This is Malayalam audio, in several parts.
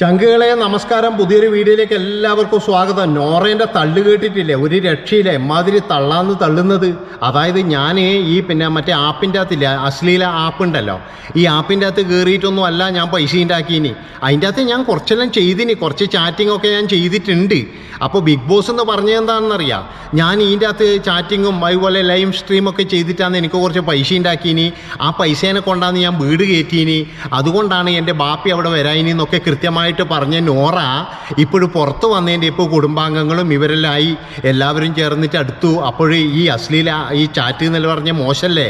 ചങ്കുകളെ നമസ്കാരം പുതിയൊരു വീഡിയോയിലേക്ക് എല്ലാവർക്കും സ്വാഗതം. നോറേന്റെ തള്ളു കേട്ടിട്ടില്ലേ? ഒരു രക്ഷയില്ല? എമ്മാതിരി തള്ളാന്ന് തള്ളുന്നത്. അതായത് ഞാൻ ഈ പിന്നെ മറ്റേ ആപ്പിന്റെ അകത്തില്ല? അശ്ലീല ആപ്പ് ഉണ്ടല്ലോ. ഈ ആപ്പിന്റെ അകത്ത് കയറിയിട്ടൊന്നും അല്ല ഞാൻ പൈസ ഉണ്ടാക്കിയിനി. അതിന്റെ അകത്ത് ഞാൻ കുറച്ചെല്ലാം ചെയ്തിനി. കുറച്ച് ചാറ്റിംഗ് ഒക്കെ ഞാൻ ചെയ്തിട്ടുണ്ട്. അപ്പോൾ ബിഗ് ബോസ് എന്ന് പറഞ്ഞത് എന്താണെന്നറിയാം? ഞാൻ ഇതിന്റെ അകത്ത് ചാറ്റിങ്ങും അതുപോലെ ലൈവ് സ്ട്രീം ഒക്കെ ചെയ്തിട്ടാണ് എനിക്ക് കുറച്ച് പൈസ ഉണ്ടാക്കിയിനി. ആ പൈസേനെ കൊണ്ടാന്ന് ഞാൻ വീട് കയറ്റിയിനി. അതുകൊണ്ടാണ് എന്റെ ബാപ്പി അവിടെ വരായിനി എന്നൊക്കെ കൃത്യമായിട്ട് പറഞ്ഞ നോറ ഇപ്പോഴും പുറത്ത് വന്നതിന്റെ ഇപ്പോൾ കുടുംബാംഗങ്ങളും ഇവരെല്ലായി എല്ലാവരും ചേർന്നിട്ട് അടുത്തു. അപ്പോൾ ഈ അശ്ലീല ഈ ചാറ്റ് എന്നല്ല പറഞ്ഞ മോശമല്ലേ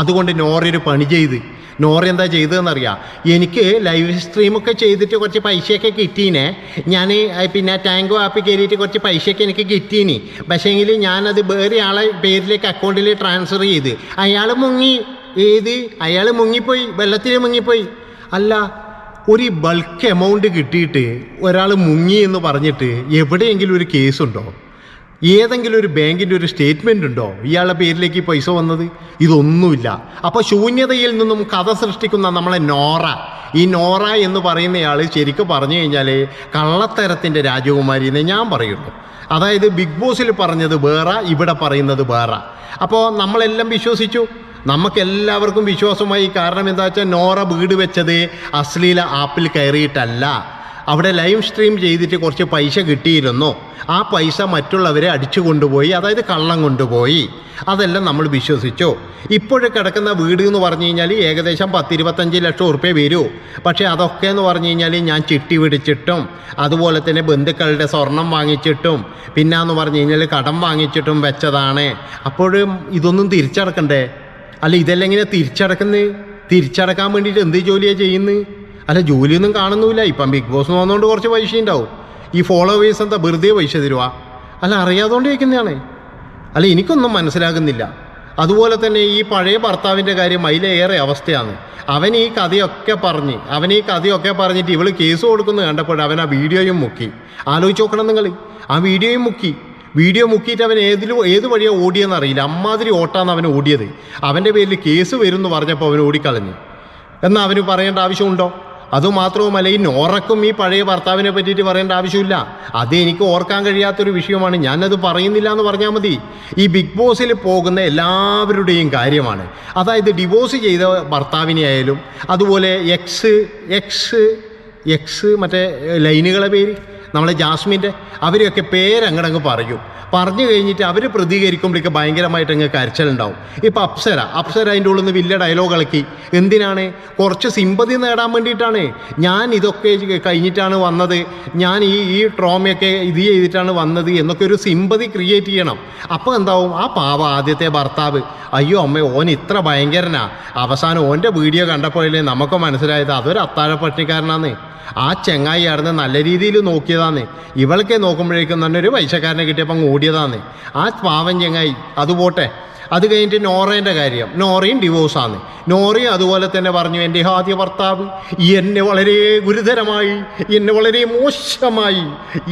അതുകൊണ്ട് നോറ ഒരു പണി ചെയ്ത്. നോറ എന്താ ചെയ്തതെന്നറിയാം? എനിക്ക് ലൈവ് സ്ട്രീമൊക്കെ ചെയ്തിട്ട് കുറച്ച് പൈസയൊക്കെ കിട്ടീനെ. ഞാൻ പിന്നെ ടാങ്കോ ആപ്പിൽ കയറിയിട്ട് കുറച്ച് പൈസയൊക്കെ എനിക്ക് കിട്ടീനി. പക്ഷേങ്കിൽ ഞാനത് വേറെ ആളെ പേരിലേക്ക് അക്കൗണ്ടിൽ ട്രാൻസ്ഫർ ചെയ്ത്. അയാൾ മുങ്ങി. ഏത്? അയാൾ മുങ്ങിപ്പോയി. വെള്ളത്തിൽ മുങ്ങിപ്പോയി. അല്ല ഒരു ബൾക്ക് എമൗണ്ട് കിട്ടിയിട്ട് ഒരാൾ മുങ്ങി എന്ന് പറഞ്ഞിട്ട് എവിടെയെങ്കിലും ഒരു കേസുണ്ടോ ഏതെങ്കിലും ഒരു ബാങ്കിന്റെ ഒരു സ്റ്റേറ്റ്മെന്റ് ഉണ്ടോ? ഇയാളുടെ പേരിലേക്ക് പൈസ വന്നത്? ഇതൊന്നുമില്ല. അപ്പോൾ ശൂന്യതയിൽ നിന്നും കഥ സൃഷ്ടിക്കുന്ന നമ്മളെ നോറ. ഈ നോറ എന്ന് പറയുന്നയാൾ ശരിക്കും പറഞ്ഞു കഴിഞ്ഞാൽ കള്ളത്തരത്തിന്റെ രാജകുമാരി എന്നേ ഞാൻ പറയുള്ളൂ. അതായത് ബിഗ് ബോസിൽ പറഞ്ഞത് വേറെ ഇവിടെ പറയുന്നത് വേറെ. അപ്പോൾ നമ്മളെല്ലാം വിശ്വസിച്ചു. നമുക്കെല്ലാവർക്കും വിശ്വാസമായി കാരണം എന്താ വെച്ചാൽ നോറ വീട് വെച്ചത് അശ്ലീല ആപ്പിൽ കയറിയിട്ടല്ല. അവിടെ ലൈവ് സ്ട്രീം ചെയ്തിട്ട് കുറച്ച് പൈസ കിട്ടിയിരുന്നു. ആ പൈസ മറ്റുള്ളവരെ അടിച്ചു കൊണ്ടുപോയി അതായത് കള്ളം കൊണ്ടുപോയി. അതെല്ലാം നമ്മൾ വിശ്വസിച്ചു. ഇപ്പോഴും കിടക്കുന്ന വീട് എന്ന് പറഞ്ഞു കഴിഞ്ഞാൽ ഏകദേശം പത്തിരുപത്തഞ്ച് ലക്ഷം ഉറുപ്പ്യ വരൂ. പക്ഷേ അതൊക്കെ എന്ന് പറഞ്ഞു കഴിഞ്ഞാൽ ഞാൻ ചിട്ടി പിടിച്ചിട്ടും അതുപോലെ തന്നെ ബന്ധുക്കളുടെ സ്വർണം വാങ്ങിച്ചിട്ടും പിന്നാന്ന് പറഞ്ഞു കഴിഞ്ഞാൽ കടം വാങ്ങിച്ചിട്ടും വെച്ചതാണ്. അപ്പോഴും ഇതൊന്നും തിരിച്ചടക്കണ്ടേ? അല്ല ഇതെല്ലാം ഇങ്ങനെ തിരിച്ചടക്കുന്നത് തിരിച്ചടക്കാൻ വേണ്ടിയിട്ട് എന്ത് ജോലിയാണ് ചെയ്യുന്നത് അല്ല ജോലിയൊന്നും കാണുന്നില്ല ഇപ്പം ബിഗ് ബോസ് വന്നുകൊണ്ട് കുറച്ച് പൈസ ഉണ്ടാവും. ഈ ഫോളോവേഴ്സ് എന്താ വെറുതെ പൈസ തരുവാ? അല്ല അറിയാതുകൊണ്ട് ചോദിക്കുന്നതാണ്. അല്ല എനിക്കൊന്നും മനസ്സിലാകുന്നില്ല. അതുപോലെ തന്നെ ഈ പഴയ ഭർത്താവിന്റെ കാര്യം അതിലേറെ അവസ്ഥയാണ്. അവൻ ഈ കഥയൊക്കെ പറഞ്ഞ് അവൻ ഈ കഥയൊക്കെ പറഞ്ഞിട്ട് ഇവൾ കേസ് കൊടുക്കുന്നു കണ്ടപ്പോൾ അവൻ ആ വീഡിയോയും മുക്കി. ആലോചിച്ച് നോക്കണം നിങ്ങൾ. ആ വീഡിയോയും മുക്കി. വീഡിയോ മുക്കിയിട്ട് അവൻ ഏതിലും ഏത് വഴിയാണ് ഓടിയെന്ന് അറിയില്ല. അമ്മാതിരി ഓട്ടാന്ന് അവൻ ഓടിയത്. അവന്റെ പേരിൽ കേസ് വരും എന്ന് പറഞ്ഞപ്പോൾ അവൻ ഓടിക്കളഞ്ഞു. എന്നാൽ അവന് പറയേണ്ട ആവശ്യമുണ്ടോ? അതുമാത്രവുമല്ല ഈ നോറക്കും ഈ പഴയ ഭർത്താവിനെ പറ്റിയിട്ട് പറയേണ്ട ആവശ്യമില്ല. അത് എനിക്ക് ഓർക്കാൻ കഴിയാത്തൊരു വിഷയമാണ്. ഞാനത് പറയുന്നില്ല എന്ന് പറഞ്ഞാൽ മതി. ഈ ബിഗ് ബോസിൽ പോകുന്ന എല്ലാവരുടെയും കാര്യമാണ്. അതായത് ഡിവോഴ്സ് ചെയ്ത ഭർത്താവിനെ ആയാലും അതുപോലെ എക്സ് എക്സ് എക്സ് മറ്റേ ലൈനുകളെ പേര് നമ്മളെ ജാസ്മിന്റെ അവരെയൊക്കെ പേരങ്ങടങ്ങ് പറയും. പറഞ്ഞു കഴിഞ്ഞിട്ട് അവർ പ്രതികരിക്കുമ്പോഴേക്ക് ഭയങ്കരമായിട്ട് അങ്ങ് കരച്ചിലുണ്ടാവും. ഇപ്പം അപ്സര അപ്സര അതിന്റെ ഉള്ളിൽ നിന്ന് വലിയ ഡയലോഗ് ഇളക്കി. എന്തിനാണ്? കുറച്ച് സിമ്പതി നേടാൻ വേണ്ടിയിട്ടാണ്. ഞാൻ ഇതൊക്കെ കഴിഞ്ഞിട്ടാണ് വന്നത്. ഞാൻ ഈ ഈ ട്രോമയൊക്കെ ഇത് ചെയ്തിട്ടാണ് വന്നത് എന്നൊക്കെ ഒരു സിമ്പതി ക്രിയേറ്റ് ചെയ്യണം. അപ്പോൾ എന്താവും? ആ പാവ ആദ്യത്തെ ഭർത്താവ് അയ്യോ അമ്മ ഓൻ ഇത്ര ഭയങ്കരനാ. അവസാനം ഓന്റെ വീഡിയോ കണ്ടപ്പോഴല്ലേ നമുക്ക് മനസ്സിലായത്? അതൊരു അത്താഴ പട്ടിക്കാരനാന്ന് ആ ചെങ്ങായി ആയിരുന്നു നല്ല രീതിയിൽ നോക്കിയതാന്ന്. ഇവൾക്കെ നോക്കുമ്പോഴേക്കും തന്നെ ഒരു പൈസക്കാരനെ കിട്ടിയപ്പോൾ അങ്ങ് ഓടിയതാന്ന്. ആ പാവൻ ചെങ്ങായി അത് പോട്ടെ. അത് കഴിഞ്ഞിട്ട് നോറേന്റെ കാര്യം. നോറയും ഡിവോഴ്സാണ് നോറയും അതുപോലെ തന്നെ പറഞ്ഞു എന്റെ ആദ്യ ഭർത്താവ് എന്നെ വളരെ ഗുരുതരമായി എന്നെ വളരെ മോശമായി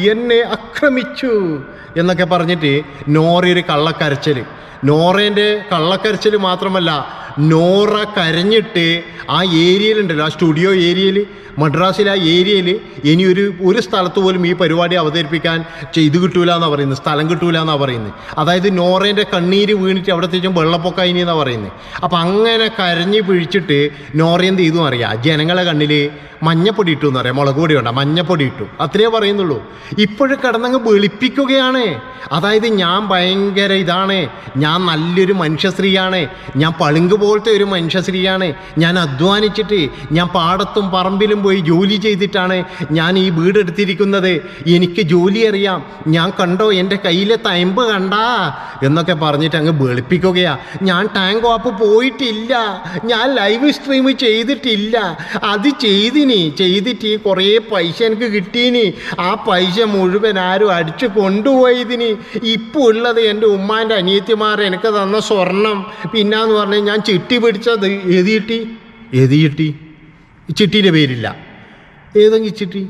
എന്നെ ആക്രമിച്ചു എന്നൊക്കെ പറഞ്ഞിട്ട് നോറി ഒരു കള്ളക്കരച്ചൽ നോറേന്റെ കള്ളക്കരച്ചിൽ മാത്രമല്ല നോറ കരഞ്ഞിട്ട് ആ ഏരിയയിലുണ്ടല്ലോ ആ സ്റ്റുഡിയോ ഏരിയയിൽ മദ്രാസിൽ ആ ഏരിയയിൽ ഇനി ഒരു ഒരു സ്ഥലത്ത് പോലും ഈ പരിപാടി അവതരിപ്പിക്കാൻ ചെയ്തു കിട്ടൂല എന്നാണ് പറയുന്നത് സ്ഥലം കിട്ടൂല എന്നാണ് പറയുന്നത്. അതായത് നോറേന്റെ കണ്ണീര് വീണിട്ട് അവിടെ തിരിച്ചും വെള്ളപ്പൊക്ക ഇനി എന്നാണ് പറയുന്നത്. അപ്പം അങ്ങനെ കരഞ്ഞ് പിഴിച്ചിട്ട് നോറ എന്ത് ചെയ്തു അറിയാം? ജനങ്ങളെ കണ്ണിൽ മഞ്ഞപ്പൊടി ഇട്ടു എന്ന് പറയാം മുളക് പൊടി വേണ്ട മഞ്ഞപ്പൊടി ഇട്ടു. അത്രേ പറയുന്നുള്ളൂ. ഇപ്പോഴും കിടന്നങ്ങ് വെളുപ്പിക്കുകയാണ്. അതായത് ഞാൻ ഭയങ്കര ഇതാണ്. ഞാൻ നല്ലൊരു മനുഷ്യ സ്ത്രീയാണ് ഞാൻ പളുങ്ക് പോലത്തെ ഒരു മനുഷ്യ സ്ത്രീയാണ് ഞാൻ അധ്വാനിച്ചിട്ട് ഞാൻ പാടത്തും പറമ്പിലും പോയി ജോലി ചെയ്തിട്ടാണ് ഞാൻ ഈ വീടെടുത്തിരിക്കുന്നത് എനിക്ക് ജോലി അറിയാം. ഞാൻ കണ്ടോ എന്റെ കയ്യിലെ തയമ്പ് കണ്ടാ? എന്നൊക്കെ പറഞ്ഞിട്ട് അങ്ങ് വെളുപ്പിക്കുകയാണ് ഞാൻ ടാങ്ക് ഓപ്പ് പോയിട്ടില്ല. ഞാൻ ലൈവ് സ്ട്രീം ചെയ്തിട്ടില്ല. അത് ചെയ്തിനി ചെയ്തിട്ട് ഈ കുറേ പൈസ എനിക്ക് കിട്ടീനി. ആ പൈസ മുഴുവൻ ആരും അടിച്ചു കൊണ്ടുപോയതിന് ഇപ്പോൾ ഉള്ളത് എന്റെ ഉമ്മാന്റെ അനിയത്തിമാർ എനിക്ക് തന്ന സ്വർണം. പിന്നാന്ന് പറഞ്ഞാൽ ഞാൻ ചിട്ടി പിടിച്ചത് എഴുതിയിട്ടി? എഴുതിയിട്ടി? ചിട്ടീന്റെ പേരില്ല. ഏതെങ്കിലും ചിട്ടി?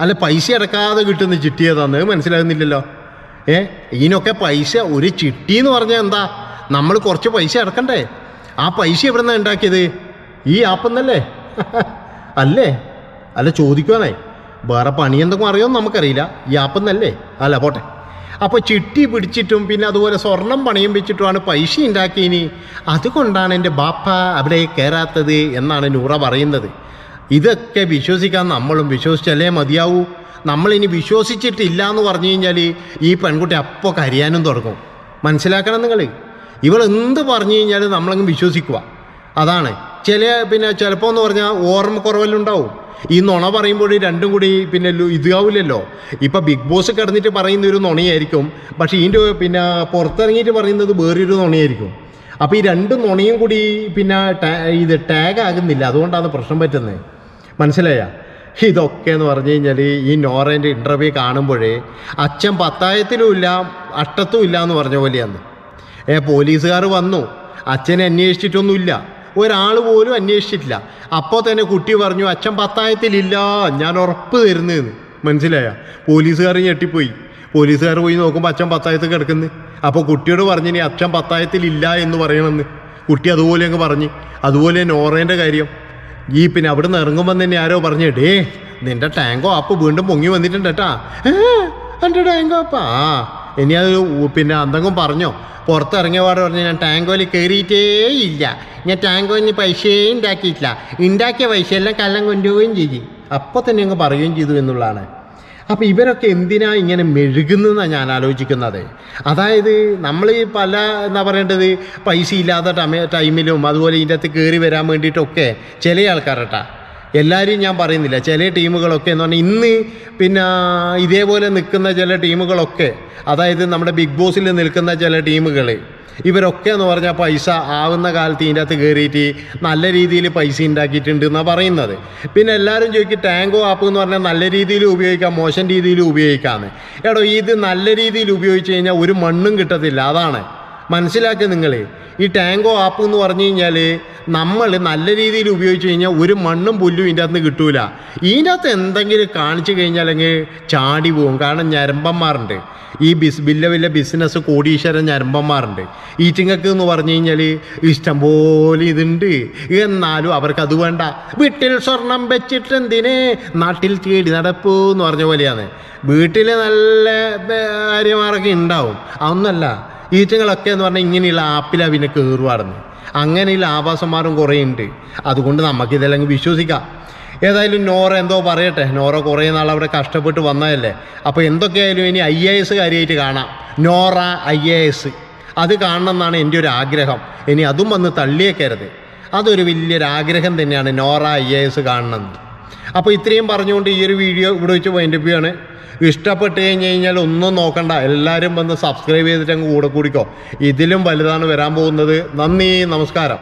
അല്ല പൈസ അടക്കാതെ കിട്ടുന്ന ചിട്ടി ഏതാന്ന് മനസ്സിലാകുന്നില്ലല്ലോ. ഏ ഇതിനൊക്കെ പൈസ ഒരു ചിട്ടി എന്ന് പറഞ്ഞാൽ എന്താ? നമ്മൾ കുറച്ച് പൈസ അടക്കണ്ടേ? ആ പൈസ എവിടെ നിന്നാണ് ഉണ്ടാക്കിയത്? ഈ ആപ്പെന്നല്ലേ? അല്ലേ? അല്ല ചോദിക്കുവാനായി വേറെ പണി എന്തെങ്കിലും അറിയുമെന്ന് നമുക്കറിയില്ല. ഈ ആപ്പെന്നല്ലേ? അല്ല പോട്ടെ. അപ്പോൾ ചിട്ടി പിടിച്ചിട്ടും പിന്നെ അതുപോലെ സ്വർണം പണയം വെച്ചിട്ടുമാണ് പൈസ ഉണ്ടാക്കിയിനി. അതുകൊണ്ടാണ് എന്റെ ബാപ്പ അവിടെ കയറാത്തത് എന്നാണ് നൂറ പറയുന്നത്. ഇതൊക്കെ വിശ്വസിക്കാൻ നമ്മളും വിശ്വസിച്ചല്ലേ മതിയാവൂ? നമ്മളിനി വിശ്വസിച്ചിട്ടില്ല എന്ന് പറഞ്ഞു കഴിഞ്ഞാൽ ഈ പെൺകുട്ടി അപ്പോൾ കരിയാനും തുടങ്ങും. മനസ്സിലാക്കണം നിങ്ങൾ? ഇവൾ എന്ത് പറഞ്ഞു കഴിഞ്ഞാൽ നമ്മളങ്ങ് വിശ്വസിക്കുക. അതാണ്. ചില പിന്നെ ചിലപ്പോൾ എന്ന് പറഞ്ഞാൽ ഓർമ്മക്കുറവല്ലുണ്ടാവും ഈ നുണ പറയുമ്പോൾ രണ്ടും കൂടി പിന്നെ ഇതാവില്ലല്ലോ. ഇപ്പം ബിഗ് ബോസ് കിടന്നിട്ട് പറയുന്ന ഒരു നുണയായിരിക്കും പക്ഷേ ഇതിന്റെ പിന്നെ പുറത്തിറങ്ങിയിട്ട് പറയുന്നത് വേറൊരു നുണയായിരിക്കും. അപ്പോൾ ഈ രണ്ട് നുണയും കൂടി പിന്നെ ഇത് ടാഗ് ആകുന്നില്ല അതുകൊണ്ടാണ് പ്രശ്നം പറ്റുന്നത് മനസ്സിലായ? ഇതൊക്കെ എന്ന് പറഞ്ഞു കഴിഞ്ഞാൽ ഈ നോറേന്റെ ഇന്റർവ്യൂ കാണുമ്പോഴേ അച്ഛൻ പത്തായത്തിലും ഇല്ല അട്ടത്തും ഇല്ല എന്ന് പറഞ്ഞ പോലെയാണ് ഏ പോലീസുകാർ വന്നു. അച്ഛനെ അന്വേഷിച്ചിട്ടൊന്നുമില്ല. ഒരാൾ പോലും അന്വേഷിച്ചിട്ടില്ല. അപ്പോൾ തന്നെ കുട്ടി പറഞ്ഞു അച്ഛൻ പത്തായത്തിലില്ല ഞാൻ ഉറപ്പ് തരുന്നതെന്ന് മനസ്സിലായ? പോലീസുകാർ ഞെട്ടിപ്പോയി. പോലീസുകാർ പോയി നോക്കുമ്പോൾ അച്ഛൻ പത്തായത്ത് കിടക്കുന്നു. അപ്പോൾ കുട്ടിയോട് പറഞ്ഞു ഇനി അച്ഛൻ പത്തായത്തിലില്ല എന്ന് പറയണമെന്ന്. കുട്ടി അതുപോലെ അങ്ങ് പറഞ്ഞ്. അതുപോലെ നോറേന്റെ കാര്യം. ഈ പിന്നെ അവിടെ നിന്ന് ഇറങ്ങുമ്പോൾ തന്നെ ആരോ പറഞ്ഞു ഡേ നിന്റെ ടാങ്കോ അപ്പ് വീണ്ടും പൊങ്ങി വന്നിട്ടുണ്ട് കേട്ടാ എന്റെ ടാങ്കോ അപ്പ ആ ഇനി അത് പിന്നെ എന്തെങ്കിലും പറഞ്ഞോ. പുറത്തിറങ്ങിയ പാടെ പറഞ്ഞ് ഞാൻ ടാങ്കോയിൽ കയറിയിട്ടേ ഇല്ല. ഞാൻ ടാങ്കോയിൽ നിന്ന് പൈസയേ ഉണ്ടാക്കിയിട്ടില്ല. ഉണ്ടാക്കിയ പൈസ എല്ലാം കള്ളം കൊണ്ടുപോവുകയും ചെയ്തു. അപ്പോൾ തന്നെ അങ്ങ് പറയുകയും ചെയ്തു എന്നുള്ളതാണ്. അപ്പോൾ ഇവരൊക്കെ എന്തിനാ ഇങ്ങനെ മെഴുകുന്നതെന്നാണ് ഞാൻ ആലോചിക്കുന്നത്. അതായത് നമ്മൾ പല എന്താ പറയേണ്ടത് പൈസ ഇല്ലാത്ത ടൈമിലും അതുപോലെ ഇതിന്റെ അകത്ത് കയറി വരാൻ വേണ്ടിയിട്ടൊക്കെ ചില ആൾക്കാരട്ടാ എല്ലാവരും ഞാൻ പറയുന്നില്ല. ചില ടീമുകളൊക്കെ എന്ന് പറഞ്ഞാൽ ഇന്ന് പിന്നെ ഇതേപോലെ നിൽക്കുന്ന ചില ടീമുകളൊക്കെ അതായത് നമ്മുടെ ബിഗ് ബോസിൽ നിൽക്കുന്ന ചില ടീമുകൾ ഇവരൊക്കെ എന്ന് പറഞ്ഞാൽ പൈസ ആവുന്ന കാലത്ത് ഇതിന്റെ അകത്ത് കയറിയിട്ട് നല്ല രീതിയിൽ പൈസ ഉണ്ടാക്കിയിട്ടുണ്ട് എന്നാണ് പറയുന്നത്. പിന്നെ എല്ലാവരും ചോദിക്കും ടാങ്കോ ആപ്പ് എന്ന് പറഞ്ഞാൽ നല്ല രീതിയിൽ ഉപയോഗിക്കാം മോശം രീതിയിൽ ഉപയോഗിക്കാമെന്ന് എടോ ഇത് നല്ല രീതിയിൽ ഉപയോഗിച്ച് കഴിഞ്ഞാൽ ഒരു മണ്ണും കിട്ടത്തില്ല. അതാണ്. മനസ്സിലാക്കുക നിങ്ങൾ ഈ ടാങ്കോ ആപ്പ് എന്ന് പറഞ്ഞു കഴിഞ്ഞാൽ നമ്മൾ നല്ല രീതിയിൽ ഉപയോഗിച്ച് കഴിഞ്ഞാൽ ഒരു മണ്ണും പുല്ലും ഇതിന്റെ അകത്ത് കിട്ടൂല. ഇതിന്റെ അകത്ത് എന്തെങ്കിലും കാണിച്ചു കഴിഞ്ഞാൽ അല്ലെങ്കിൽ ചാടി പോകും കാരണം ഞരമ്പന്മാരുണ്ട്. ഈ ബിസ് വലിയ വലിയ ബിസിനസ് കോടീശ്വരൻ ഞരമ്പന്മാരുണ്ട്. ഈറ്റിങ്ങക്ക് എന്ന് പറഞ്ഞു കഴിഞ്ഞാൽ ഇഷ്ടം പോലെ ഇതുണ്ട്. എന്നാലും അവർക്ക് അത് വേണ്ട. വീട്ടിൽ സ്വർണം വെച്ചിട്ട് എന്തിനെ നാട്ടിൽ തേടി നടപ്പൂ എന്ന് പറഞ്ഞ പോലെയാണ്. വീട്ടിൽ നല്ല കാര്യമാരൊക്കെ ഉണ്ടാവും. അതൊന്നല്ല ഈറ്റങ്ങളൊക്കെ എന്ന് പറഞ്ഞാൽ ഇങ്ങനെയുള്ള ആപ്പിലാണ് പിന്നെ കയറുവാടുന്നു അങ്ങനെയുള്ള ആവാസന്മാരും കുറേ ഉണ്ട് അതുകൊണ്ട് നമുക്കിതെല്ലാം വിശ്വസിക്കാം. ഏതായാലും നോറ എന്തോ പറയട്ടെ. നോറ കുറേ നാൾ അവിടെ കഷ്ടപ്പെട്ട് വന്നതല്ലേ. അപ്പോൾ എന്തൊക്കെയായാലും ഇനി ഐ എ എസ് കാര്യമായിട്ട് കാണാം. Nora I A S. അത് കാണണം എന്നാണ് എന്റെ ഒരു ആഗ്രഹം. ഇനി അതും വന്ന് തള്ളിയേക്കരുത്. അതൊരു വലിയൊരു ആഗ്രഹം തന്നെയാണ് നോറ ഐ എ എസ് കാണണമെന്ന്. അപ്പോൾ ഇത്രയും പറഞ്ഞുകൊണ്ട് ഈ ഒരു വീഡിയോ ഇവിടെ വെച്ച് വൈൻഡപ്പ് ചെയ്യാണ് ഇഷ്ടപ്പെട്ട് കഴിഞ്ഞ് കഴിഞ്ഞാൽ ഒന്നും നോക്കണ്ട. എല്ലാവരും വന്ന് സബ്സ്ക്രൈബ് ചെയ്തിട്ട് അങ്ങ് കൂടെ കൂടിക്കോ. ഇതിലും വലുതാണ് വരാൻ പോകുന്നത്. നന്ദി നമസ്കാരം.